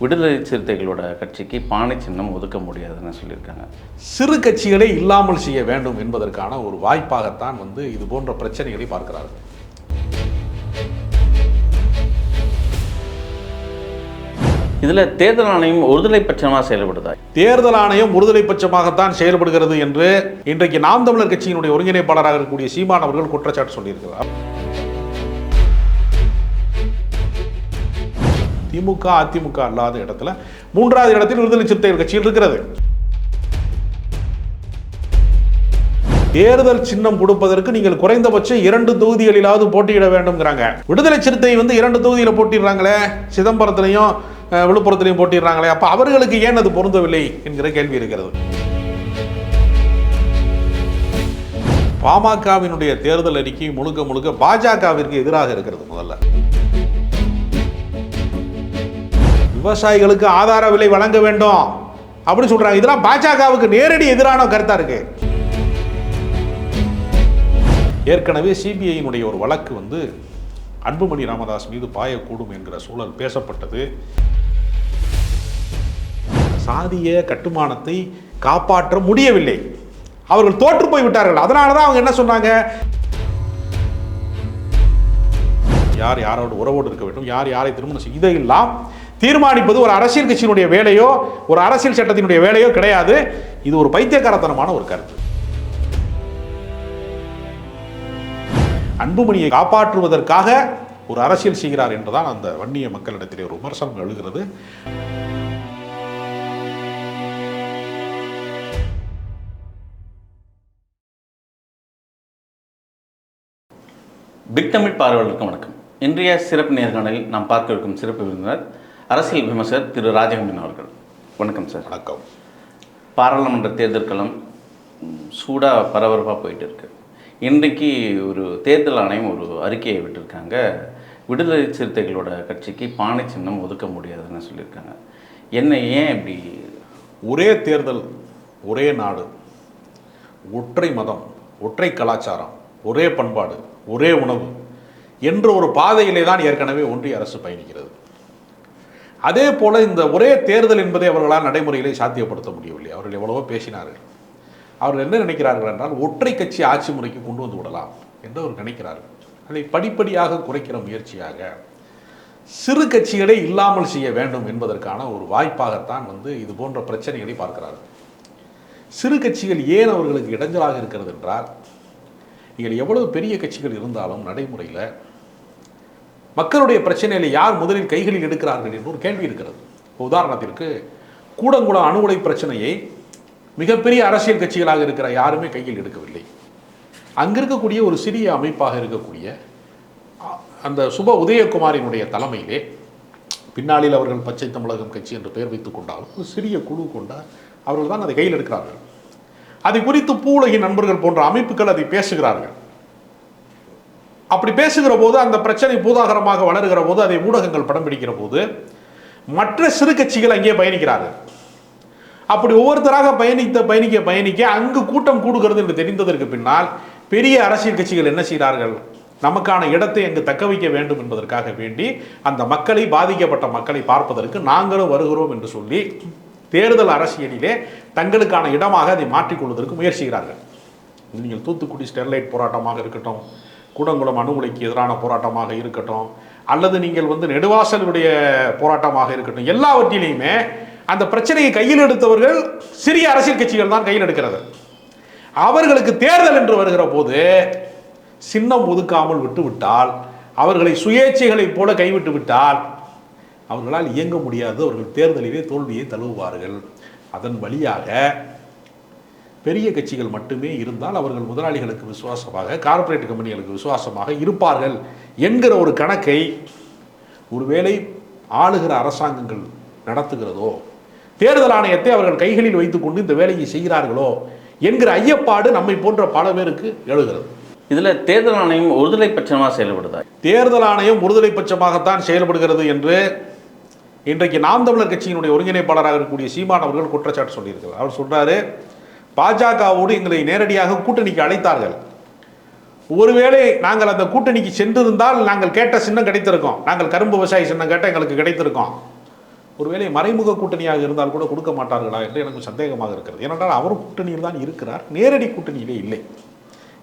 விடுதலை சிறுத்தைகளோட கட்சிக்கு பானை சின்னம் ஒதுக்க முடியாதுன்னு சொல்லியிருக்காங்க. சிறு கட்சிகளை இல்லாமல் செய்ய வேண்டும் என்பதற்கான ஒரு வாய்ப்பாகத்தான் வந்து இது போன்ற பிரச்சனைகளை பார்க்கிறார்கள். இதில் தேர்தல் ஆணையம் ஒருதலை பட்சமாக செயல்படுதா? தேர்தல் ஆணையம் ஒருதலை பட்சமாகத்தான் செயல்படுகிறது என்று இன்றைக்கு நாம் தமிழர் கட்சியினுடைய ஒருங்கிணைப்பாளராக இருக்கக்கூடிய சீமான் அவர்கள் குற்றச்சாட்டு சொல்லியிருக்கிறார். திமுக அதிமுக அல்லாத இடத்துல மூன்றாவது இடத்தில் விடுதலை சிறுத்தைகள் கட்சியில் இருக்கிறது. தேர்தல் சின்னம் கொடுப்பதற்கு நீங்கள் குறைந்தபட்சம் இரண்டு தொகுதிகளிலாவது போட்டியிட வேண்டும்ங்கிறாங்க. விடுதலை சிறுத்தை வந்து இரண்டு தொகுதியில போட்டிடுறாங்களே சிதம்பரத்திலையும் விழுப்புரத்திலையும் போட்டிடுறாங்களே அப்போ அவர்களுக்கு ஏன் அது பொருந்தவில்லை என்கிற கேள்வி இருக்கிறது. பாமகவினுடைய தேர்தல் அறிக்கை முழுக்க முழுக்க பாஜகவிற்கு எதிராக இருக்கிறது முதல்ல. விவசாயிகளுக்கு ஆதார விலை வழங்க வேண்டும் அப்படின்னு சொல்றாங்க. இதெல்லாம் பாஜகவுக்கு நேரடி எதிரான கருத்தா இருக்கு. ஏற்கனவே சிபிஐயினுடைய ஒரு வழக்கு வந்து அன்புமணி ராமதாஸ் மீது பாயக்கூடும் என்கிற சூழல் பேசப்பட்டது. சாதிய கட்டுமானத்தை காப்பாற்ற முடியவில்லை. அவர்கள் தோற்று போய் விட்டார்கள். அதனால தான் அவங்க என்ன சொன்னாங்க? யார் யாரோட உறவோடு இருக்க வேண்டும் யார் யாரை திருமணம் செய்ய இதையெல்லாம் தீர்மானிப்பது ஒரு அரசியல் கட்சியினுடைய வேலையோ ஒரு அரசியல் சட்டத்தினுடைய வேலையோ கிடையாது. இது ஒரு பைத்தியக்காரத்தனமான ஒரு கருத்து. அன்புமணியை காப்பாற்றுவதற்காக ஒரு அரசியல் செய்கிறார் என்றுதான் அந்த வன்னிய மக்களிடத்திலே ஒரு விமர்சனம் எழுகிறது. பிக் தமிழ் பார்வையாளருக்கு வணக்கம். இன்றைய சிறப்பு நேர்காணலில் நாம் பார்க்க இருக்கும் சிறப்பு விருந்தினர் அரசியல் விமர்சகர் திரு ராஜகண்ணன் அவர்கள். வணக்கம் சார். வணக்கம். பாராளுமன்ற தேர்தல் களம் சூடாக பரபரப்பாக போயிட்டு இருக்கு இன்றைக்கு ஒரு தேர்தல் ஆணையம் ஒரு அறிக்கையை விட்டிருக்காங்க. விடுதலை சிறுத்தைகளோட கட்சிக்கு பானை சின்னம் ஒதுக்க முடியாதுன்னு சொல்லியிருக்காங்க. என்ன ஏன் இப்படி? ஒரே தேர்தல் ஒரே நாடு ஒற்றை மதம் ஒற்றை கலாச்சாரம் ஒரே பண்பாடு ஒரே உணவு என்ற ஒரு பாதையிலே தான் ஏற்கனவே ஒன்றிய அரசு பயணிக்கிறது. அதே போல் இந்த ஒரே தேர்தல் என்பதை அவர்களால் நடைமுறையிலே சாத்தியப்படுத்த முடியவில்லை. அவர்கள் எவ்வளவோ பேசினார்கள். அவர்கள் என்ன நினைக்கிறார்கள் என்றால் ஒற்றை கட்சி ஆட்சி முறைக்கு கொண்டு வந்து விடலாம் என்று அவர் நினைக்கிறார்கள். அதை படிப்படியாக குறைக்கிற முயற்சியாக சிறு கட்சிகளை இல்லாமல் செய்ய வேண்டும் என்பதற்கான ஒரு வாய்ப்பாகத்தான் வந்து இது போன்ற பிரச்சனைகளை பார்க்கிறார்கள். சிறு கட்சிகள் ஏன் அவர்களுக்கு இடைஞ்சலாக இருக்கிறது என்றால் நீங்கள் எவ்வளவு பெரிய கட்சிகள் இருந்தாலும் நடைமுறையில் மக்களுடைய பிரச்சனையில் யார் முதலில் கைகளில் எடுக்கிறார்கள் என்று ஒரு கேள்வி இருக்கிறது. உதாரணத்திற்கு கூடங்குளம் அணு உலை பிரச்சனையை மிகப்பெரிய அரசியல் கட்சிகளாக இருக்கிற யாருமே கையில் எடுக்கவில்லை. அங்கே இருக்கக்கூடிய ஒரு சிறிய அமைப்பாக இருக்கக்கூடிய அந்த சுப உதயகுமாரினுடைய தலைமையிலே பின்னாளில் அவர்கள் பச்சை தமிழகம் கட்சி என்று பெயர் வைத்துக் கொண்டாலும் ஒரு சிறிய குழு கொண்ட அவர்கள் தான் அதை கையில் எடுக்கிறார்கள். அதை குறித்து பூலகின் நண்பர்கள் போன்ற அமைப்புகள் அதை பேசுகிறார்கள். அப்படி பேசுகிற போது அந்த பிரச்சனை பூதாகரமாக வளருகிற போது அதை ஊடகங்கள் படம் பிடிக்கிற போது மற்ற சிறு கட்சிகள் அங்கே பயணிக்கிறார்கள். அப்படி ஒவ்வொருத்தராக பயணித்த பயணிக்க பயணிக்க அங்கு கூட்டம் கூடுகிறது என்று தெரிந்ததற்கு பின்னால் பெரிய அரசியல் கட்சிகள் என்ன செய்கிறார்கள்? நமக்கான இடத்தை அங்கு தக்க வைக்க வேண்டும் என்பதற்காக வேண்டி அந்த மக்களை பாதிக்கப்பட்ட மக்களை பார்ப்பதற்கு நாங்களும் வருகிறோம் என்று சொல்லி தேர்தல் அரசியலிலே தங்களுக்கான இடமாக அதை மாற்றிக்கொள்வதற்கு முயற்சிக்கிறார்கள். நீங்கள் தூத்துக்குடி ஸ்டெர்லைட் போராட்டமாக இருக்கட்டும் கூடங்குளம் அணு உலைக்கு எதிரான போராட்டமாக இருக்கட்டும் அல்லது நீங்கள் வந்து நெடுவாசலுடைய போராட்டமாக இருக்கட்டும் எல்லாவற்றிலையுமே அந்த பிரச்சனையை கையில் எடுத்தவர்கள் சிறிய அரசியல் கட்சிகள் தான் கையில் எடுக்கிறது. அவர்களுக்கு தேர்தல் என்று வருகிற போது சின்னம் ஒதுக்காமல் விட்டுவிட்டால் அவர்களை சுயேட்சைகளைப் போல கைவிட்டு விட்டால் அவர்களால் இயங்க முடியாது. அவர்கள் தேர்தலிலே தோல்வியை தழுவுவார்கள். அதன் வழியாக பெரிய கட்சிகள் மட்டுமே இருந்தால் அவர்கள் முதலாளிகளுக்கு விசுவாசமாக கார்ப்பரேட் கம்பெனிகளுக்கு விசுவாசமாக இருப்பார்கள் என்கிற ஒரு கணக்கை ஒருவேளை ஆளுகிற அரசாங்கங்கள் நடத்துகிறதோ தேர்தல் ஆணையத்தை அவர்கள் கைகளில் வைத்துக்கொண்டு இந்த வேலையை செய்கிறார்களோ என்கிற ஐயப்பாடு நம்மை போன்ற பல பேருக்கு எழுகிறது. இதில் தேர்தல் ஆணையம் ஒருதலை பட்சமாக செயல்படுதா? தேர்தல் ஆணையம் ஒருதலை பட்சமாகத்தான் செயல்படுகிறது என்று இன்றைக்கு நாம் தமிழர் கட்சியினுடைய ஒருங்கிணைப்பாளராக இருக்கக்கூடிய சீமான் அவர்கள் குற்றச்சாட்டு சொல்லியிருக்கிறார். அவர் சொல்றாரு பாஜகவோடு எங்களை நேரடியாக கூட்டணிக்கு அழைத்தார்கள். ஒருவேளை நாங்கள் அந்த கூட்டணிக்கு சென்றிருந்தால் நாங்கள் கேட்ட சின்னம் கிடைத்திருக்கோம். நாங்கள் கரும்பு விவசாயி சின்னம் கேட்ட எங்களுக்கு கிடைத்திருக்கோம். ஒருவேளை மறைமுக கூட்டணியாக இருந்தால் கூட கொடுக்க மாட்டார்களா என்று எனக்கு சந்தேகமாக இருக்கிறது. ஏனென்றால் அவர் கூட்டணியில் தான் இருக்கிறார். நேரடி கூட்டணியிலே இல்லை.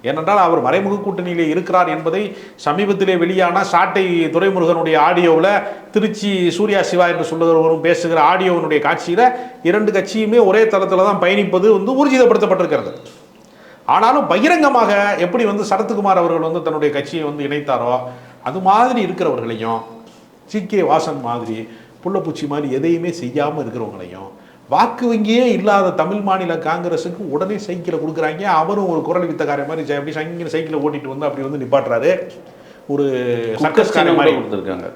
ஏனென்றால் அவர் மறைமுக கூட்டணியிலே இருக்கிறார் என்பதை சமீபத்திலே வெளியான சாட்டை துரைமுருகனுடைய ஆடியோவில் திருச்சி சூர்யா சிவா என்று சொல்லுகிறவரும் பேசுகிற ஆடியோவினுடைய காட்சியில் இரண்டு கட்சியுமே ஒரே தளத்தில் தான் பயணிப்பது வந்து ஊர்ஜிதப்படுத்தப்பட்டிருக்கிறது ஆனாலும் பகிரங்கமாக எப்படி வந்து சரத்குமார் அவர்கள் வந்து தன்னுடைய கட்சியை வந்து இணைத்தாரோ அது மாதிரி இருக்கிறவர்களையும் சி கே வாசன் மாதிரி புள்ளப்பூச்சி மாதிரி எதையுமே செய்யாமல் இருக்கிறவங்களையும் வாக்கு வங்கியே இல்லாத தமிழ் மாநில காங்கிரஸுக்கு உடனே சைக்கிளை கொடுக்குறாங்க. அவரும் ஒரு குரல் வித்தக்காரன் மாதிரி சை- அப்படி சைக்கிள் சைக்கிளை ஓட்டிட்டு வந்து அப்படி வந்து நிப்பாட்டுறாரு. ஒரு குக்கர் சர்க்கஸ்காரன் மாதிரி. கொடுத்துருக்காங்க?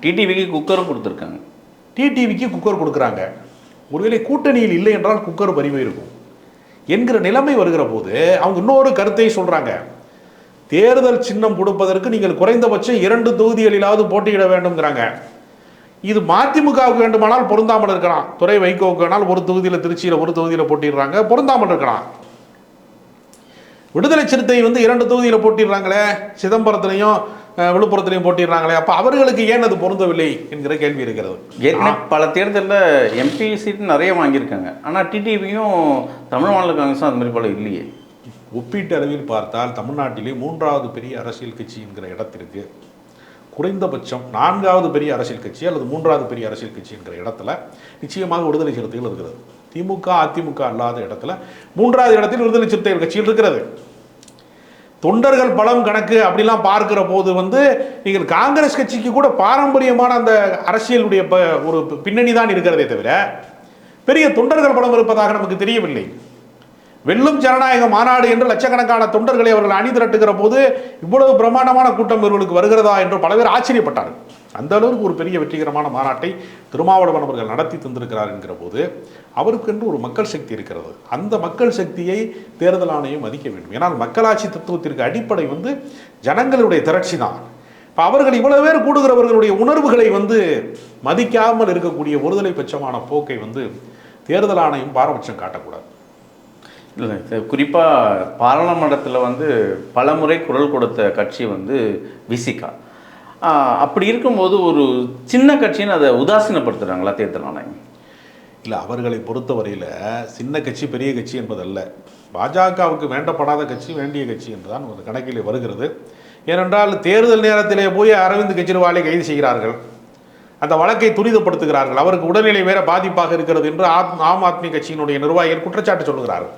டிடிவிக்கு குக்கரும் கொடுத்துருக்காங்க. டிடிவிக்கு குக்கர் கொடுக்குறாங்க. ஒருவேளை கூட்டணியில் இல்லை என்றால் குக்கர் பரிவு இருக்கும். என்கிற நிலைமை வருகிற போது அவங்க இன்னொரு கருத்தை சொல்றாங்க. தேர்தல் சின்னம் கொடுப்பதற்கு நீங்கள் குறைந்தபட்சம் இரண்டு தொகுதிகளிலாவது போட்டியிட வேண்டும்ங்கிறாங்க. இது மதிமுகவுக்கு வேண்டுமானால் பொருந்தாமல் இருக்கலாம். துறை வைகோவுக்கு வேணால் ஒரு தொகுதியில் திருச்சியில் ஒரு தொகுதியில் போட்டிடுறாங்க. பொருந்தாமல் இருக்கலாம். விடுதலை சிறுத்தை வந்து இரண்டு தொகுதியில் போட்டிடுறாங்களே. சிதம்பரத்துலையும் விழுப்புரத்துலையும் போட்டிடுறாங்களே. அப்போ அவர்களுக்கு ஏன் அது பொருந்தவில்லை என்கிற கேள்வி இருக்கிறது. ஏற்கனவே பல தேர்தலில் எம்பி சீட் நிறைய வாங்கியிருக்காங்க. ஆனால் டிடிவியும் தமிழ் மாநில காங்கிரஸும் அது மாதிரி போல இல்லையே. ஒப்பீட்டு அளவில் பார்த்தால் தமிழ்நாட்டிலே மூன்றாவது பெரிய அரசியல் கட்சி என்கிற இடத்திற்கு குறைந்தபட்சம் நான்காவது பெரிய அரசியல் கட்சி அல்லது மூன்றாவது பெரிய அரசியல் கட்சி என்கிற இடத்துல நிச்சயமாக விடுதலை சிறுத்தைகள் இருக்கிறது. திமுக அதிமுக அல்லாத இடத்துல மூன்றாவது இடத்தில் விடுதலை சிறுத்தைகள் கட்சியில் இருக்கிறது. தொண்டர்கள் பலம் கணக்கு அப்படிலாம் பார்க்கிற போது வந்து நீங்கள் காங்கிரஸ் கட்சிக்கு கூட பாரம்பரியமான அந்த அரசியலுடைய ப ஒரு பின்னணி தான் இருக்கிறதே தவிர பெரிய தொண்டர்கள் பலம் இருப்பதாக நமக்கு தெரியவில்லை. வெல்லும் ஜனநாயக மாநாடு என்று லட்சக்கணக்கான தொண்டர்களை அவர்கள் அணி திரட்டுகிற போது இவ்வளவு பிரம்மாண்டமான கூட்டம் இவர்களுக்கு வருகிறதா என்று பல பேர் ஆச்சரியப்பட்டார்கள். அந்த அளவுக்கு ஒரு பெரிய வெற்றிகரமான மாநாட்டை திருமாவளவன் அவர்கள் நடத்தி தந்திருக்கிறார் என்கிற போது அவருக்கென்று ஒரு மக்கள் சக்தி இருக்கிறது. அந்த மக்கள் சக்தியை தேர்தல் ஆணையம் மதிக்க வேண்டும். ஏன்னால் மக்களாட்சி தத்துவத்திற்கு அடிப்படை வந்து ஜனங்களுடைய திரட்சி தான். இப்போ அவர்கள் இவ்வளவு பேர் கூடுகிறவர்களுடைய உணர்வுகளை வந்து மதிக்காமல் இருக்கக்கூடிய ஒருதலை பட்சமான போக்கை வந்து தேர்தல் ஆணையம் பாரபட்சம் காட்டக்கூடாது. இல்லை குறிப்பாக பாராளுமன்றத்தில் வந்து பலமுறை குரல் கொடுத்த கட்சி வந்து விசிகா. அப்படி இருக்கும்போது ஒரு சின்ன கட்சின்னு அதை உதாசீனப்படுத்துகிறாங்களா தேர்தல் ஆணையம்? இல்லை அவர்களை பொறுத்தவரையில் சின்ன கட்சி பெரிய கட்சி என்பதல்ல. பாஜகவுக்கு வேண்டப்படாத கட்சி வேண்டிய கட்சி என்றுதான் ஒரு கணக்கிலே வருகிறது. ஏனென்றால் தேர்தல் நேரத்திலே போய் அரவிந்த் கெஜ்ரிவாலை கைது செய்கிறார்கள். அந்த வழக்கை துரிதப்படுத்துகிறார்கள். அவருக்கு உடல்நிலை வேற பாதிப்பாக இருக்கிறது என்று ஆம் ஆம் ஆத்மி கட்சியினுடைய நிர்வாகிகள் குற்றச்சாட்டு சொல்லுகிறார்கள்.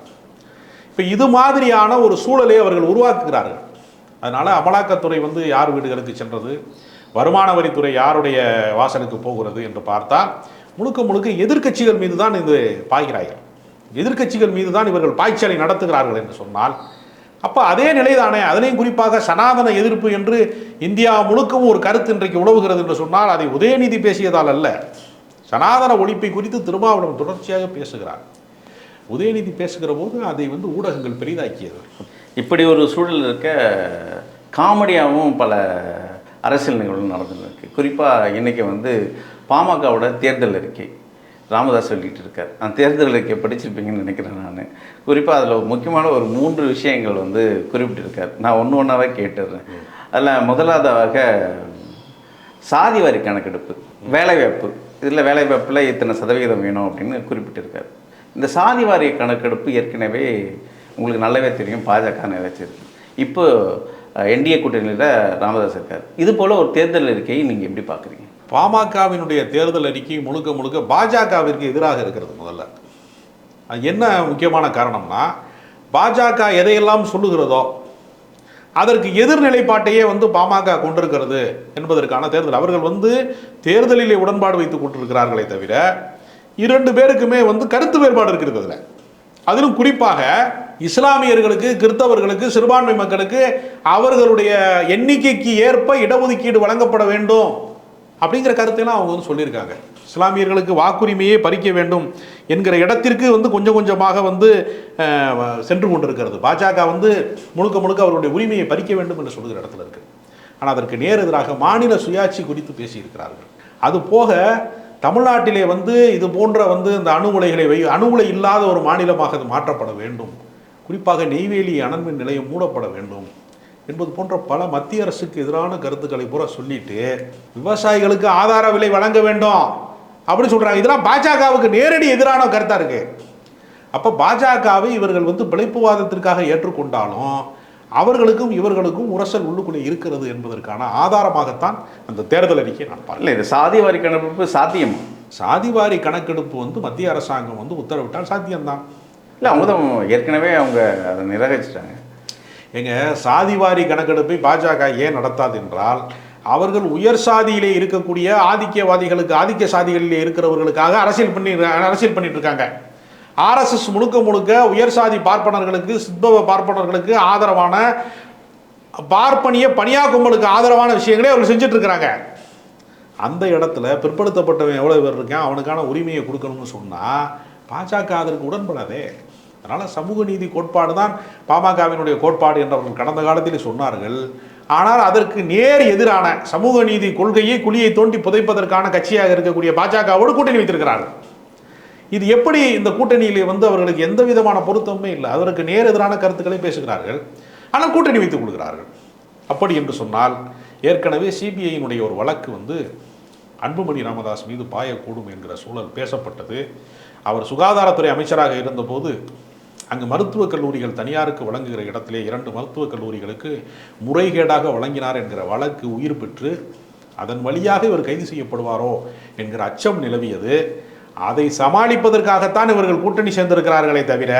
இப்போ இது மாதிரியான ஒரு சூழலை அவர்கள் உருவாக்குகிறார்கள். அதனால் அமலாக்கத்துறை வந்து யார் வீடுகளுக்கு சென்றது வருமான வரித்துறை யாருடைய வாசலுக்கு போகிறது என்று பார்த்தால் முழுக்க முழுக்க எதிர்க்கட்சிகள் மீது தான் இது பாய்கிறார்கள். எதிர்க்கட்சிகள் மீது தான் இவர்கள் பாய்ச்சலை நடத்துகிறார்கள் என்று சொன்னால் அப்போ அதே நிலைதானே? அதனையும் குறிப்பாக சனாதன எதிர்ப்பு என்று இந்தியா முழுக்கவும் ஒரு கருத்து இன்றைக்கு உழவுகிறது என்று சொன்னால் அதை உதயநிதி பேசியதால் அல்ல. சனாதன ஒழிப்பை குறித்து திருமாவளவன் தொடர்ச்சியாக பேசுகிறார். உதயநிதி பேசுகிற போது அதை வந்து ஊடகங்கள் பெரிதாக்கியது. இப்படி ஒரு சூழல் இருக்க காமெடியாகவும் பல அரசியல் நிகழ்வு நடந்துருக்கு குறிப்பாக இன்றைக்கி வந்து பாமகவோட தேர்தல் அறிக்கை ராமதாஸ் சொல்லிகிட்டு இருக்கார். அந்த தேர்தல் அறிக்கை படிச்சிருப்பீங்கன்னு நினைக்கிறேன் நான். குறிப்பாக அதில் முக்கியமான ஒரு மூன்று விஷயங்கள் வந்து குறிப்பிட்டிருக்கார். நான் ஒன்று ஒன்றாவே கேட்டுடுறேன் அதில் முதலாவதாக சாதி வரி கணக்கெடுப்பு வேலைவாய்ப்பு. இதில் வேலைவாய்ப்பில் இத்தனை சதவிகிதம் வேணும் அப்படின்னு குறிப்பிட்டிருக்கார். இந்த சாதி வாரிய கணக்கெடுப்பு ஏற்கனவே உங்களுக்கு நல்லாவே தெரியும் பாஜக நிறைவேற்றிருக்கு இப்போ என்டிஏ கூட்டணியில் ராமதாஸ் இருக்கார். இது போல் ஒரு தேர்தல் அறிக்கையை நீங்கள் எப்படி பார்க்குறீங்க? பாமகவினுடைய தேர்தல் அறிக்கை முழுக்க முழுக்க பாஜகவிற்கு எதிராக இருக்கிறது முதல்ல. அது என்ன முக்கியமான காரணம்னா பாஜக எதையெல்லாம் சொல்லுகிறதோ அதற்கு எதிர்நிலைப்பாட்டையே வந்து பாமக கொண்டிருக்கிறது என்பதற்கான தேர்தல். அவர்கள் வந்து தேர்தலிலே உடன்பாடு வைத்துக் கொண்டிருக்கிறார்களே தவிர இரண்டு பேருக்குமே வந்து கருத்து வேறுபாடு இருக்கிறது அதில். அதிலும் குறிப்பாக இஸ்லாமியர்களுக்கு கிறிஸ்தவர்களுக்கு சிறுபான்மை மக்களுக்கு அவர்களுடைய எண்ணிக்கைக்கு ஏற்ப இடஒதுக்கீடு வழங்கப்பட வேண்டும் அப்படிங்கிற கருத்தையெல்லாம் அவங்க வந்து சொல்லியிருக்காங்க. இஸ்லாமியர்களுக்கு வாக்குரிமையை பறிக்க வேண்டும் என்கிற இடத்திற்கு வந்து கொஞ்சம் கொஞ்சமாக வந்து சென்று கொண்டிருக்கிறது. பாஜக வந்து முழுக்க முழுக்க அவருடைய உரிமையை பறிக்க வேண்டும் என்று சொல்கிற இடத்துல இருக்கு. ஆனால் அதற்கு நேர் எதிராக மாநில சுயாட்சி குறித்து பேசியிருக்கிறார்கள். அது போக தமிழ்நாட்டிலே வந்து இது போன்ற வந்து இந்த அணு உலைகளை வை அணு உலை இல்லாத ஒரு மாநிலமாக அது மாற்றப்பட வேண்டும். குறிப்பாக நெய்வேலி அனல்மின் நிலையம் மூடப்பட வேண்டும் என்பது போன்ற பல மத்திய அரசுக்கு எதிரான கருத்துக்களை பூரா சொல்லிட்டு விவசாயிகளுக்கு ஆதார விலை வழங்க வேண்டும் அப்படின்னு சொல்கிறாங்க இதெல்லாம் பாஜகவுக்கு நேரடி எதிரான கருத்தாக இருக்குது அப்போ பாஜகவை இவர்கள் வந்து பிழைப்புவாதத்திற்காக ஏற்றுக்கொண்டாலும் அவர்களுக்கும் இவர்களுக்கும் உரசல் உள்ளுக்குள்ளே இருக்கிறது என்பதற்கான ஆதாரமாகத்தான் அந்த தேர்தல் அறிக்கையை நான் பார்க்கிறேன் இல்லை இது சாதி வாரி கணக்கெடுப்பு சாத்தியமா. சாதிவாரி கணக்கெடுப்பு வந்து மத்திய அரசாங்கம் வந்து உத்தரவிட்டால் சாத்தியம்தான். இல்லை அவங்க தான் ஏற்கனவே அவங்க அதை நிராகரிச்சிட்டாங்க. எங்க சாதிவாரி கணக்கெடுப்பை பாஜக ஏன் நடத்தாது என்றால் அவர்கள் உயர் சாதியிலே இருக்கக்கூடிய ஆதிக்கவாதிகளுக்கு ஆதிக்க சாதிகளிலே இருக்கிறவர்களுக்காக அரசியல் பண்ணி அரசியல் பண்ணிட்டு இருக்காங்க. ஆர்எஸ்எஸ் முழுக்க முழுக்க உயர் சாதி பார்ப்பனர்களுக்கு சித்பவ பார்ப்பனர்களுக்கு ஆதரவான பார்ப்பனிய பணியா கும்பலுக்கு ஆதரவான விஷயங்களே அவர்கள் செஞ்சுட்டு இருக்கிறாங்க அந்த இடத்துல பிற்படுத்தப்பட்டவன் எவ்வளோ பேர் இருக்கான் அவனுக்கான உரிமையை கொடுக்கணும்னு சொன்னால் பாஜக அதற்கு உடன்படாதே அதனால் சமூக நீதி கோட்பாடு தான் பாமகவினுடைய கோட்பாடு என்றவர்கள் கடந்த காலத்தில் சொன்னார்கள். ஆனால் அதற்கு நேர் எதிரான சமூக நீதி கொள்கையை குழியை தோண்டி புதைப்பதற்கான கட்சியாக இருக்கக்கூடிய பாஜகவோடு கூட்டணி வைத்திருக்கிறார்கள். இது எப்படி இந்த கூட்டணியிலே வந்து அவர்களுக்கு எந்த விதமான பொருத்தமுமே இல்லை. அதற்கு நேர் எதிரான கருத்துக்களை பேசுகிறார்கள். ஆனால் கூட்டணி வைத்துக் கொள்கிறார்கள். அப்படி என்று சொன்னால் ஏற்கனவே சிபிஐயினுடைய ஒரு வழக்கு வந்து அன்புமணி ராமதாஸ் மீது பாயக்கூடும் என்கிற சூழல் பேசப்பட்டது. அவர் சுகாதாரத்துறை அமைச்சராக இருந்தபோது அங்கு மருத்துவக் கல்லூரிகள் தனியாருக்கு வழங்குகிற இடத்திலே இரண்டு மருத்துவக் கல்லூரிகளுக்கு முறைகேடாக வழங்கினார் என்கிற வழக்கு உயிர் பெற்று அதன் வழியாக இவர் கைது செய்யப்படுவாரோ என்கிற அச்சம் நிலவியது. அதை சமாளிப்பதற்காகத்தான் இவர்கள் கூட்டணி சேர்ந்திருக்கிறார்களே தவிர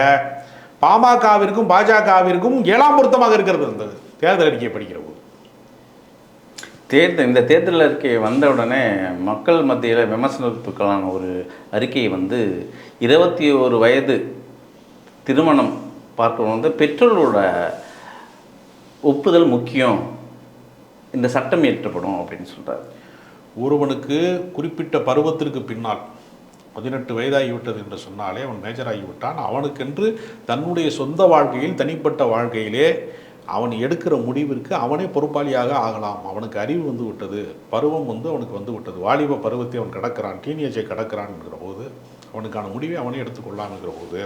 பாமகவிற்கும் பாஜகவிற்கும் ஏழாம் பொருத்தமாக இருக்கிறது அந்த தேர்தல் அறிக்கையை படிக்கிற போது. தேர்தல் இந்த தேர்தல் அறிக்கை வந்த உடனே மக்கள் மத்தியில் விமர்சனத்துக்களான ஒரு அறிக்கை வந்து இருபத்தி ஒரு வயது திருமணம் பார்க்கணும் வந்து பெற்றோரோட ஒப்புதல் முக்கியம் இந்த சட்டம் இயற்றப்படும் அப்படின்னு சொல்றாரு. ஒருவனுக்கு குறிப்பிட்ட பருவத்திற்கு பின்னால் பதினெட்டு வயதாகிவிட்டது என்று சொன்னாலே அவன் மேஜராகிவிட்டான். அவனுக்கென்று தன்னுடைய சொந்த வாழ்க்கையில் தனிப்பட்ட வாழ்க்கையிலே அவன் எடுக்கிற முடிவிற்கு அவனே பொறுப்பாளியாக ஆகலாம். அவனுக்கு அறிவு வந்து விட்டது பருவம் வந்து அவனுக்கு வந்து விட்டது. வாலிப பருவத்தை அவன் கடக்கிறான் டீனேஜை கடக்கிறான்ங்கிற போது அவனுக்கான முடிவை அவனே எடுத்துக்கொள்ளாம்ங்கிற போது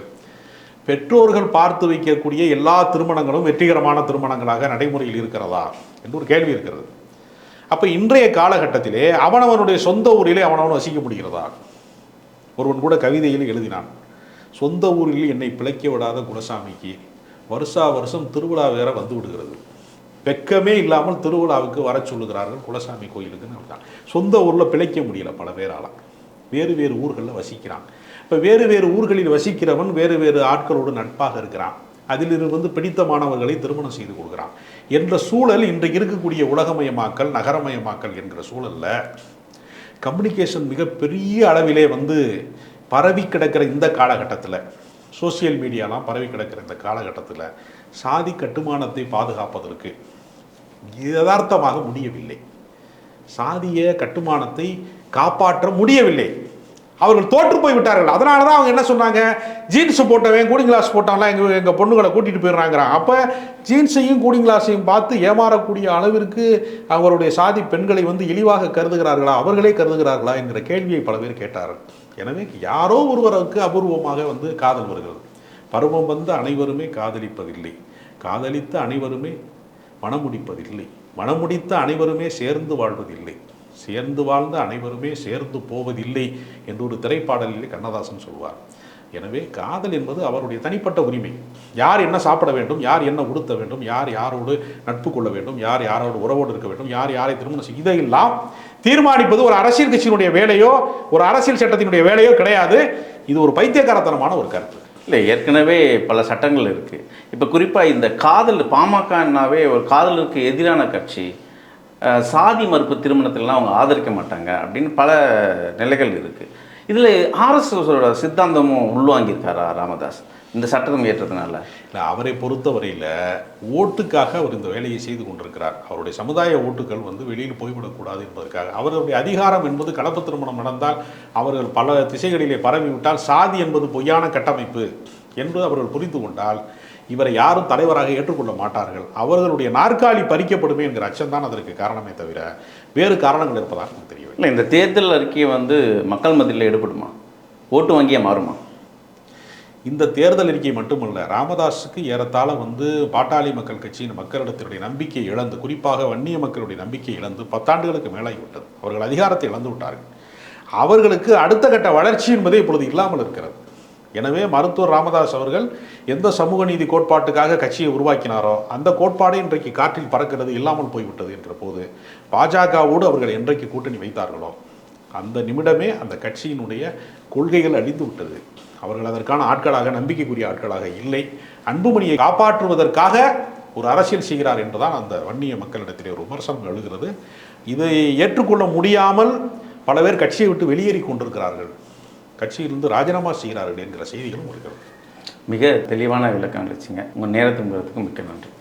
பெற்றோர்கள் பார்த்து வைக்கக்கூடிய எல்லா திருமணங்களும் வெற்றிகரமான திருமணங்களாக நடைமுறையில் இருக்கிறதா என்று ஒரு கேள்வி இருக்கிறது. அப்போ இன்றைய காலகட்டத்திலே அவனவனுடைய சொந்த ஊரிலே அவனவன் வசிக்க முடிகிறதா? ஒருவன் கூட கவிதையில் எழுதினான். சொந்த ஊரில் என்னை பிழைக்க விடாத குலசாமிக்கு வருஷா வருஷம் திருவிழா வேற வந்து விடுகிறது. வெக்கமே இல்லாமல் திருவிழாவுக்கு வர சொல்லுகிறார்கள் குலசாமி கோயிலுக்குன்னு அப்படிதான் சொந்த ஊரில் பிழைக்க முடியல பல பேரால. வேறு வேறு ஊர்களில் வசிக்கிறான். இப்போ வேறு வேறு ஊர்களில் வசிக்கிறவன் வேறு வேறு ஆட்களோடு நட்பாக இருக்கிறான். அதிலிருந்து பிடித்தமானவர்களை திருமணம் செய்து கொடுக்குறான். என்ற சூழல் இன்றைக்கு இருக்கக்கூடிய உலகமயமாக்கல் நகரமயமாக்கல் என்கிற சூழலில் கம்யூனிகேஷன் மிகப்பெரிய அளவிலே வந்து பரவி கிடக்கிற இந்த காலகட்டத்தில் சோசியல் மீடியாலாம் பரவி கிடக்கிற இந்த காலகட்டத்தில் சாதி கட்டுமானத்தை பாதுகாப்பதற்கு யதார்த்தமாக முடியவில்லை. சாதிய கட்டுமானத்தை காப்பாற்ற முடியவில்லை. அவர்கள் தோற்று போய் விட்டார்கள். அதனால தான் அவங்க என்ன சொன்னாங்க? ஜீன்ஸ் போட்டவன் கூடிங் கிளாஸ் போட்டவன்லாம் எங்கள் எங்கள் பொண்ணுங்களை கூட்டிகிட்டு போயிடுறாங்கிறான். அப்போ ஜீன்ஸையும் கூடிங் கிளாஸையும் பார்த்து ஏமாறக்கூடிய அளவிற்கு அவருடைய சாதி பெண்களை வந்து இழிவாக கருதுகிறார்களா? அவர்களே கருதுகிறார்களா என்கிற கேள்வியை பல பேர் கேட்டார்கள். எனவே யாரோ ஒருவருக்கு அபூர்வமாக வந்து காதல் வருகிறது. பருவம் வந்து அனைவருமே காதலிப்பதில்லை. காதலித்த அனைவருமே மனமுடிப்பதில்லை மணமுடித்த அனைவருமே சேர்ந்து வாழ்வதில்லை. சேர்ந்து வாழ்ந்த அனைவருமே சேர்ந்து போவதில்லை என்று ஒரு திரைப்பாடலிலே கண்ணதாசன் சொல்வார். எனவே காதல் என்பது அவருடைய தனிப்பட்ட உரிமை. யார் என்ன சாப்பிட வேண்டும் யார் என்ன உடுத்த வேண்டும் யார் யாரோடு நட்பு கொள்ள வேண்டும் யார் யாரோடு உறவோடு இருக்க வேண்டும் யார் யாரை திருமணம் செய்ய இதையெல்லாம் தீர்மானிப்பது ஒரு அரசியல் கட்சியினுடைய வேலையோ ஒரு அரசியல் சட்டத்தினுடைய வேலையோ கிடையாது. இது ஒரு பைத்தியகாரத்தனமான ஒரு கருத்து. இல்லை ஏற்கனவே பல சட்டங்கள் இருக்குது இப்போ குறிப்பாக இந்த காதல் பாமகனாவே ஒரு காதலுக்கு எதிரான கட்சி சாதி மறுப்பு திருமணத்திலலாம் அவங்க ஆதரிக்க மாட்டாங்க அப்படின்னு பல நிலைகள் இருக்குது இதில் ஆர்எஸ்எஸோட சித்தாந்தமும் உள்வாங்கியிருக்காரா ராமதாஸ்? இந்த சட்டம் ஏற்றதுனால இல்லை அவரை பொறுத்தவரையில் ஓட்டுக்காக அவர் இந்த வேலையை செய்து கொண்டிருக்கிறார். அவருடைய சமுதாய ஓட்டுகள் வந்து வெளியில் போய்விடக்கூடாது என்பதற்காக. அவருடைய அதிகாரம் என்பது கலப்பு திருமணம் நடந்தால் அவர்கள் பல திசைகளிலே பரவிவிட்டால் சாதி என்பது பொய்யான கட்டமைப்பு என்று அவர்கள் புரிந்து கொண்டால் இவரை யாரும் தலைவராக ஏற்றுக்கொள்ள மாட்டார்கள். அவர்களுடைய நாற்காலி பறிக்கப்படுமே என்கிற அச்சம்தான் அதற்கு காரணமே தவிர வேறு காரணங்கள் இருப்பதாக எனக்கு தெரியவில்லை இல்லை இந்த தேர்தல் அறிக்கையை வந்து மக்கள் மத்தியில் ஈடுபடுமா ஓட்டு வங்கியாக மாறுமா? இந்த தேர்தல் அறிக்கை மட்டுமல்ல ராமதாஸுக்கு ஏறத்தாழ வந்து பாட்டாளி மக்கள் கட்சியின் மக்களிடத்தினுடைய நம்பிக்கை இழந்து குறிப்பாக வன்னிய மக்களுடைய நம்பிக்கை இழந்து பத்தாண்டுகளுக்கு மேலாகிவிட்டது அவர்கள் அதிகாரத்தை இழந்து விட்டார்கள். அவர்களுக்கு அடுத்த கட்ட வளர்ச்சி என்பதே இப்பொழுது இல்லாமல் இருக்கிறது. எனவே மருத்துவர் ராமதாஸ் அவர்கள் எந்த சமூக நீதி கோட்பாட்டுக்காக கட்சியை உருவாக்கினாரோ அந்த கோட்பாடு இன்றைக்கு காற்றில் பறக்கிறது இல்லாமல் போய்விட்டது என்ற போது பாஜகவோடு அவர்கள் என்றைக்கு கூட்டணி வைத்தார்களோ அந்த நிமிடமே அந்த கட்சியினுடைய கொள்கைகள் அழிந்து விட்டது. அவர்கள் அதற்கான ஆட்களாக நம்பிக்கைக்குரிய ஆட்களாக இல்லை. அன்புமணியை காப்பாற்றுவதற்காக ஒரு அரசியல் செய்கிறார் என்றுதான் அந்த வன்னிய மக்களிடத்திலே ஒரு விமர்சனம் எழுகிறது. இதை ஏற்றுக்கொள்ள முடியாமல் பல பேர் கட்சியை விட்டு வெளியேறி கொண்டிருக்கிறார்கள். கட்சியிலிருந்து ராஜினாமா செய்கிறார்கள் என்கிற செய்திகளும் இருக்கிறது. மிக தெளிவான விளக்கம் அளிச்சிங்க உங்கள் நேரத்துக்கு மிக்க நன்றி.